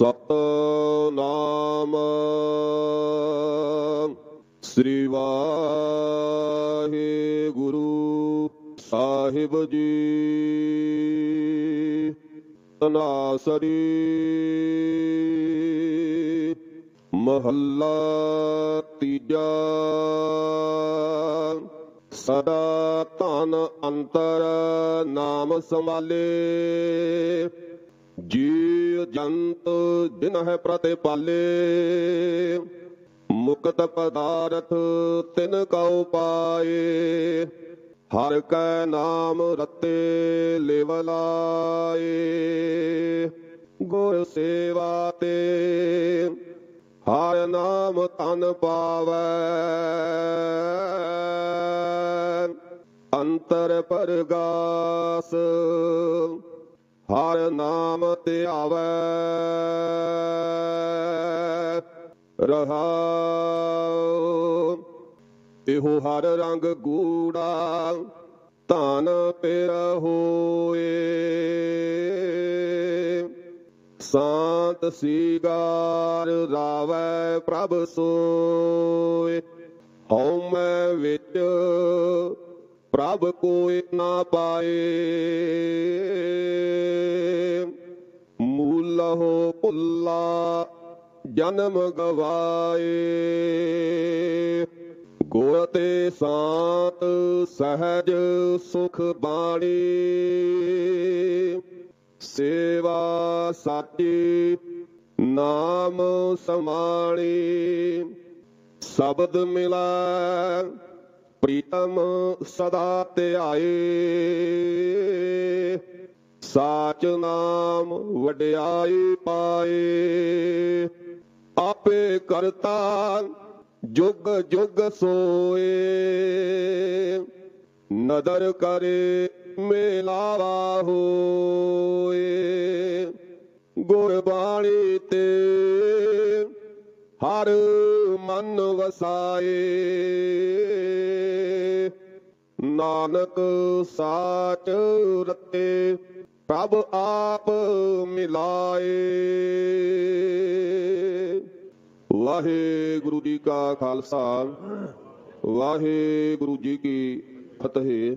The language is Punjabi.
ਸਤਨਾਮ। ਸ੍ਰੀ ਵਾਹਿਗੁਰੂ ਸਾਹਿਬ ਜੀ। ਤਨਾਸਰੀ ਮਹੱਲਾ ਤੀਜਾ। ਸਦਾ ਧਨ ਅੰਤਰ ਨਾਮ ਸੰਭਾਲੇ। ਜੀ ਜੰਤ ਜਿਨ ਹੈ ਪ੍ਰਤਿਪਾਲੇ, ਮੁਕਤ ਪਦਾਰਥ ਤਿਨ ਕਉ ਪਾਏ। ਹਰ ਕੈ ਨਾਮ ਰਤੇ ਲਿਵ ਲਾਏ। ਗੁਰ ਸੇਵਾ ਤੇ ਹਰ ਨਾਮ ਤਨ ਪਾਵੈ। ਅੰਤਰ ਪਰਗਾਸ ਹਰ ਨਾਮ ਤੇ ਆਵੈ। ਰਹਾਉ। ਇਹੋ ਹਰ ਰੰਗ ਗੂੜਾ ਧਨ ਪਿਰ ਹੋਏ। ਸਾਤ ਸੀਗਾਰ ਰਾਵੈ ਪ੍ਰਭ ਸੋਏ। ਹਉ ਮੈਂ ਵਿੱਚ ਪ੍ਰਭ ਕੋਈ ਨਾ ਪਾਏ। ਮੂਲ ਹੋ ਭੁੱਲਾ, ਜਨਮ ਗਵਾਏ। ਗੁਰ ਤੇ ਸਾਤ ਸਹਿਜ ਸੁਖ ਬਾਣੀ। ਸੇਵਾ ਸਾਚੀ ਨਾਮ ਸਮਾਣੀ। ਸ਼ਬਦ ਮਿਲਾ ਪ੍ਰੀਤਮ ਸਦਾ ਧਿਆਏ ਸਾਚ ਨਾਮ ਵਡਿਆਈ ਪਾਏ। ਆਪੇ ਕਰਤਾ ਜੁਗ ਜੁਗ ਸੋਏ। ਨਦਰ ਕਰੇ ਮੇਲਾਵਾ ਹੋਏ। ਗੁਰਬਾਣੀ ਤੇ ਹਰ ਮਨ ਵਸਾਏ। ਨਾਨਕ ਸਾਚ ਰਤੇ ਪ੍ਰਭ ਆਪ ਮਿਲਾਏ। ਵਾਹਿਗੁਰੂ ਜੀ ਕਾ ਖਾਲਸਾ ਵਾਹਿਗੁਰੂ ਜੀ ਕੀ ਫਤਿਹ।